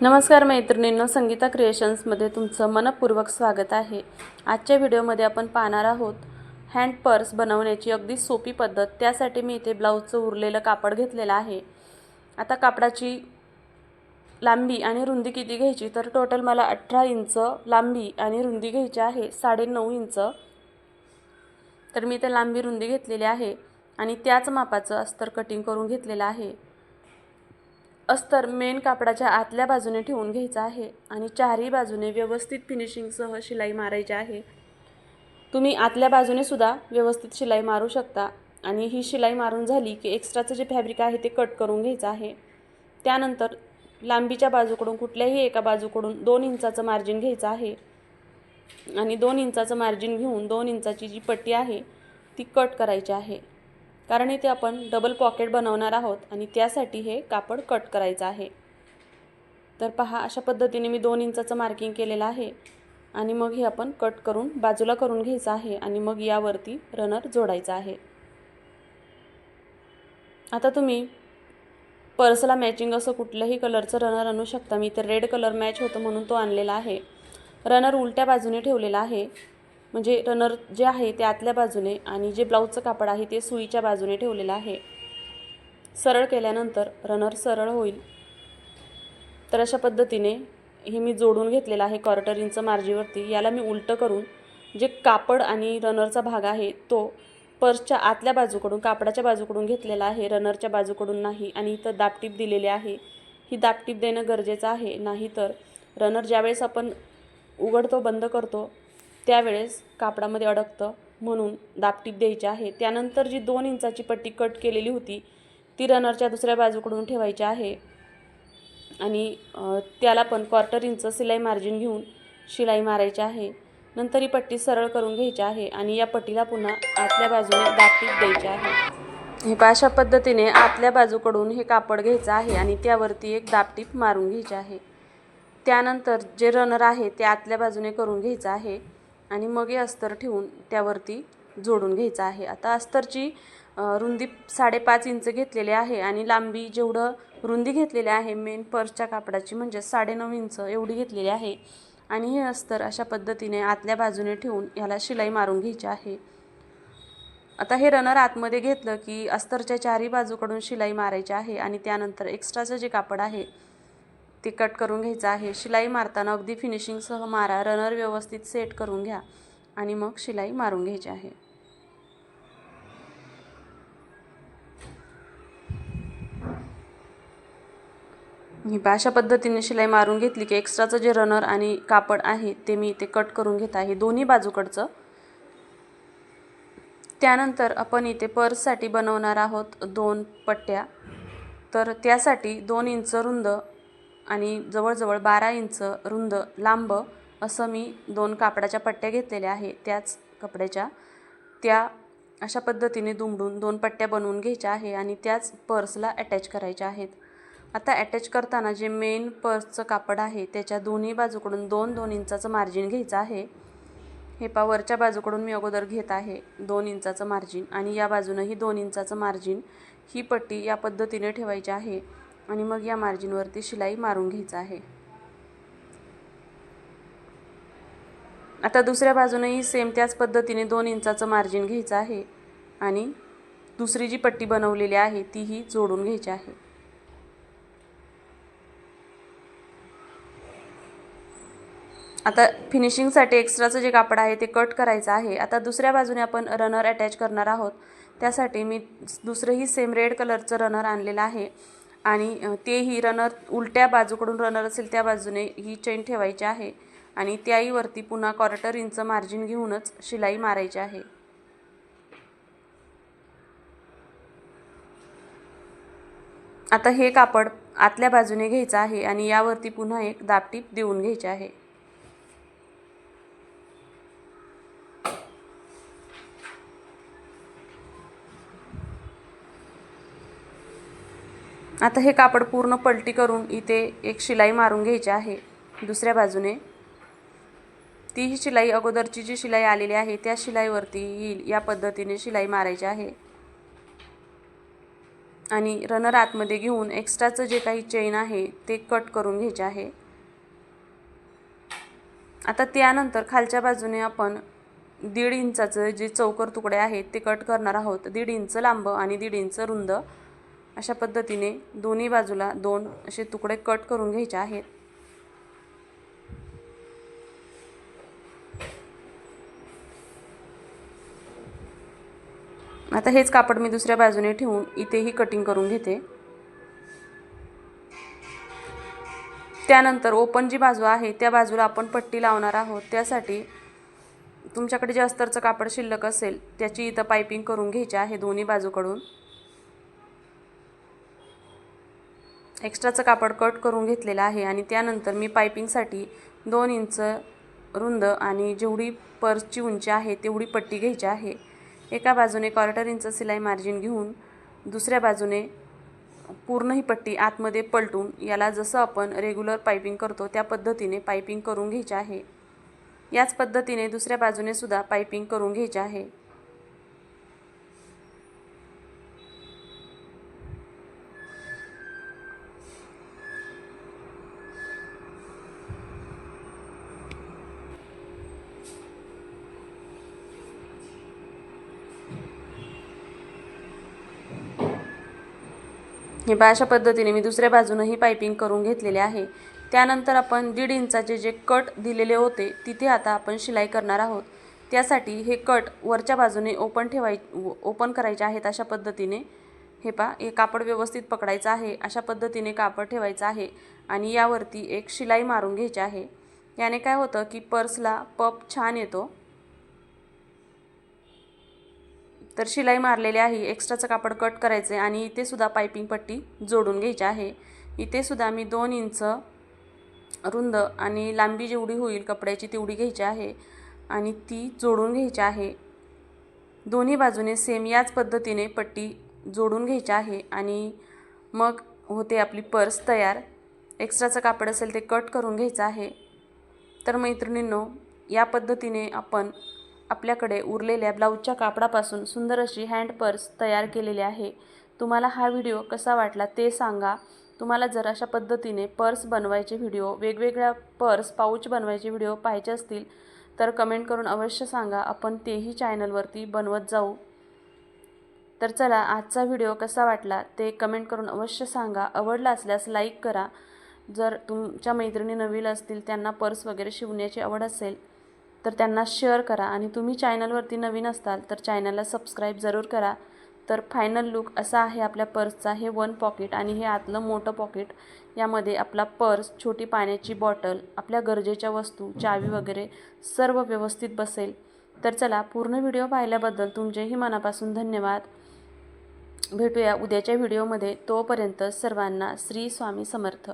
नमस्कार मैत्रिणींनो संगीता क्रिएशन्समध्ये तुमचं मनपूर्वक स्वागत आहे. आजच्या व्हिडिओमध्ये आपण पाहणार आहोत हँड पर्स बनवण्याची अगदी सोपी पद्धत. त्यासाठी मी इथे ब्लाऊजचं उरलेलं कापड घेतलेलं आहे. आता कापडाची लांबी आणि रुंदी किती घ्यायची? तर टोटल मला अठरा इंच लांबी आणि रुंदी घ्यायची आहे साडेनऊ इंच. तर मी इथे लांबी रुंदी घेतलेली आहे आणि त्याच मापाचं अस्तर कटिंग करून घेतलेलं आहे. अस्तर मेन कापडाच्या आतल्या बाजूने ठेवून घ्यायचं आहे आणि चारही बाजूने व्यवस्थित फिनिशिंगसह शिलाई मारायची आहे. तुम्ही आतल्या बाजूने सुद्धा व्यवस्थित शिलाई मारू शकता आणि ही शिलाई मारून झाली की एक्स्ट्राचं जे फॅब्रिक आहे ते कट करून घ्यायचं आहे. त्यानंतर लांबीच्या बाजूकडून कुठल्याही एका बाजूकडून दोन इंचाचं मार्जिन घ्यायचं आहे. आणि दोन इंचाचं मार्जिन घेऊन दोन इंचाची जी पट्टी आहे ती कट करायची आहे. कारण इथे आपण डबल पॉकेट बनवणार आहोत आणि त्यासाठी हे कापड कट करायचं आहे. तर पहा अशा पद्धतीने मी दोन इंचाचं मार्किंग केलेलं आहे आणि मग हे आपण कट करून बाजूला करून घ्यायचं आहे आणि मग यावरती रनर जोडायचा आहे. आता तुम्ही पर्सला मॅचिंग असं कुठल्याही कलरचं रनर आणू शकता. मी तर रेड कलर मॅच होतं म्हणून तो आणलेला आहे. रनर उलट्या बाजूने ठेवलेला आहे. म्हणजे रनर जे आहे ते आतल्या बाजूने आणि जे ब्लाऊजचं कापड आहे ते सुईच्या बाजूने ठेवलेलं आहे. सरळ केल्यानंतर रनर सरळ होईल. तर अशा पद्धतीने हे मी जोडून घेतलेलं आहे क्वार्टर इंच मार्जीवरती. याला मी उलटं करून जे कापड आणि रनरचा भाग आहे तो पर्सच्या आतल्या बाजूकडून कापडाच्या बाजूकडून घेतलेला आहे. रनरच्या बाजूकडून नाही आणि इथं दापटीप दिलेली आहे. ही दापटीप देणं गरजेचं आहे. नाहीतर रनर ज्यावेळेस आपण उघडतो बंद करतो त्यावेळेस कापडामध्ये अडकतं म्हणून दापटीप द्यायची आहे. त्यानंतर जी दोन इंचाची पट्टी कट केलेली होती ती रनरच्या दुसऱ्या बाजूकडून ठेवायची आहे. आणि त्याला पण क्वार्टर इंच सिलाई मार्जिन घेऊन शिलाई मारायची आहे. नंतर ही पट्टी सरळ करून घ्यायची आहे आणि या पट्टीला पुन्हा आतल्या बाजूने दापटीप द्यायची आहे. हे अशा पद्धतीने आतल्या बाजूकडून हे कापड घ्यायचं आहे आणि त्यावरती एक दापटीप मारून घ्यायची आहे. त्यानंतर जे रनर आहे ते आतल्या बाजूने करून घ्यायचं आहे. आणि मग हे अस्तर ठेवून त्यावरती जोडून घ्यायचं आहे. आता अस्तरची रुंदी साडेपाच इंच घेतलेली आहे आणि लांबी जेवढं रुंदी घेतलेली आहे मेन पर्सच्या कापडाची म्हणजे साडेनऊ इंच एवढी घेतलेली आहे. आणि हे अस्तर अशा पद्धतीने आतल्या बाजूने ठेवून ह्याला शिलाई मारून घ्यायची आहे. आता हे रनर आतमध्ये घेतलं की अस्तरच्या चारही बाजूकडून शिलाई मारायची आहे आणि त्यानंतर एक्स्ट्राचं जे कापड आहे ते कट करून घ्यायचं आहे. शिलाई मारताना अगदी फिनिशिंगसह मारा. रनर व्यवस्थित सेट करून घ्या. आणि मग शिलाई मारून घ्यायची आहे. मी अशा पद्धतीने शिलाई मारून घेतली की एक्स्ट्राचं जे रनर आणि कापड आहे ते मी इथे कट करून घेत आहे. दोन्ही बाजूकडचं. त्यानंतर आपण इथे पर्ससाठी बनवणार आहोत दोन पट्ट्या. तर त्यासाठी दोन इंच रुंद आणि जवळजवळ बारा इंच रुंद लांब असं मी दोन कापडाच्या पट्ट्या घेतलेल्या आहे. त्याच कपड्याच्या. त्या अशा पद्धतीने दुमडून दोन पट्ट्या बनवून घ्यायच्या आहे आणि त्याच पर्सला अटॅच करायच्या आहेत. आता अटॅच करताना जे मेन पर्सचं कापड आहे त्याच्या दोन्ही बाजूकडून दोन दोन इंचाचं मार्जिन घ्यायचं आहे. हे पा वरच्या बाजूकडून मी अगोदर घेत आहे दोन इंचाचं मार्जिन आणि या बाजूनंही दोन इंचाचं मार्जिन ही पट्टी या पद्धतीने ठेवायची आहे. आणि मग या मार्जिनवरती शिलाई मारून घ्यायचं आहे. आता दुसऱ्या बाजूनही सेम त्याच पद्धतीने दोन इंचाचं मार्जिन घ्यायचं आहे आणि दुसरी जी पट्टी बनवलेली आहे तीही जोडून घ्यायची आहे. आता फिनिशिंगसाठी एक्स्ट्राचं जे कापड आहे ते कट करायचं आहे. आता दुसऱ्या बाजूने आपण रनर अटॅच करणार आहोत. त्यासाठी मी दुसरंही सेम रेड कलरचं रनर आणलेलं आहे. आणि तेही रनर उलट्या बाजूकडून रनर असेल त्या बाजूने ही चेन ठेवायची आहे. आणि त्याही वरती पुन्हा क्वार्टर इंच मार्जिन घेऊनच शिलाई मारायची आहे. आता हे कापड आतल्या बाजूने घ्यायचं आहे आणि यावरती पुन्हा एक दापटीप देऊन घ्यायचे आहे. आता हे कापड पूर्ण पलटी करून इथे एक शिलाई मारून घ्यायची आहे. दुसऱ्या बाजूने ती ही शिलाई अगोदरची जी शिलाई आलेली आहे त्या शिलाईवरती येईल या पद्धतीने शिलाई मारायची आहे. आणि रनर आतमध्ये घेऊन एक्स्ट्राचं जे काही चेन आहे ते कट करून घ्यायचे आहे. आता त्यानंतर खालच्या बाजूने आपण दीड इंचाचं जे चौकर तुकडे आहेत ते कट करणार आहोत. दीड इंच लांब आणि दीड इंच रुंद. अशा पद्धतीने दोन्ही बाजूला दोन असे तुकडे कट करून घ्यायचे आहेत. आता हेच कापड मी दुसऱ्या बाजूने ठेवून इथेही कटिंग करून घेते. त्यानंतर ओपन जी बाजू आहे त्या बाजूला आपण पट्टी लावणार आहोत. त्यासाठी तुमच्याकडे जे अस्तरचं कापड शिल्लक असेल त्याची इथं पायपिंग करून घ्यायची आहे दोन्ही बाजूकडून. एक्स्ट्राचं कापड कट करून घेतलेलं आहे आणि त्यानंतर मी पायपिंगसाठी दोन इंच रुंद आणि जेवढी पर्सची उंची आहे तेवढी पट्टी घ्यायची आहे. एका बाजूने क्वार्टर इंच सिलाई मार्जिन घेऊन दुसऱ्या बाजूने पूर्ण ही पट्टी आतमध्ये पलटून याला जसं आपण रेग्युलर पायपिंग करतो त्या पद्धतीने पायपिंग करून घ्यायची आहे. याच पद्धतीने दुसऱ्या बाजूने सुद्धा पायपिंग करून घ्यायची आहे. हे बा अशा पद्धतीने मी दुसऱ्या बाजूनंही पायपिंग करून घेतलेले आहे. त्यानंतर आपण दीड इंचाचे जे कट दिलेले होते तिथे आता आपण शिलाई करणार आहोत. त्यासाठी हे कट वरच्या बाजूने ओपन ठेवाय ओपन करायचे आहेत अशा पद्धतीने. हे पा हे कापड व्यवस्थित पकडायचं आहे अशा पद्धतीने कापड ठेवायचं आहे आणि यावरती एक शिलाई मारून घ्यायची आहे. याने काय होतं की पर्सला पप छान येतो. तर शिलाई मारलेली आहे एक्स्ट्राचं कापड कट करायचं आहे आणि इथे सुद्धा पायपिंग पट्टी जोडून घ्यायची आहे. इथे सुद्धा मी दोन इंच रुंद आणि लांबी जेवढी होईल कपड्याची तेवढी घ्यायची आहे आणि ती जोडून घ्यायची आहे. दोन्ही बाजूने सेम याच पद्धतीने पट्टी जोडून घ्यायची आहे आणि मग होते आपली पर्स तयार. एक्स्ट्राचं कापड असेल ते कट करून घ्यायचं आहे. तर मैत्रिणींनो या पद्धतीने आपण आपल्याकडे उरलेल्या ब्लाऊजच्या कापडापासून सुंदर अशी हँड पर्स तयार केलेली आहे. तुम्हाला हा व्हिडिओ कसा वाटला ते सांगा. तुम्हाला जर अशा पद्धतीने पर्स बनवायचे व्हिडिओ वेगवेगळ्या पर्स पाऊच बनवायचे व्हिडिओ पाहायचे असतील तर कमेंट करून अवश्य सांगा. आपण तेही चॅनलवरती बनवत जाऊ. तर चला आजचा व्हिडिओ कसा वाटला ते कमेंट करून अवश्य सांगा. आवडला असल्यास लाईक करा. जर तुमच्या मैत्रिणी नवीन असतील त्यांना पर्स वगैरे शिवण्याची आवड असेल तर त्यांना शेअर करा आणि तुम्ही चॅनलवरती नवीन असताल तर चॅनलला सबस्क्राईब जरूर करा. तर फायनल लुक असा आहे आपल्या पर्सचा. हे वन पॉकेट आणि हे आतलं मोठं पॉकेट. यामध्ये आपला पर्स छोटी पाण्याची बॉटल आपल्या गरजेच्या वस्तू चावी वगैरे सर्व व्यवस्थित बसेल. तर चला पूर्ण व्हिडिओ पाहिल्याबद्दल तुमचेही मनापासून धन्यवाद. भेटूया उद्याच्या व्हिडिओमध्ये. तोपर्यंत सर्वांना श्री स्वामी समर्थ.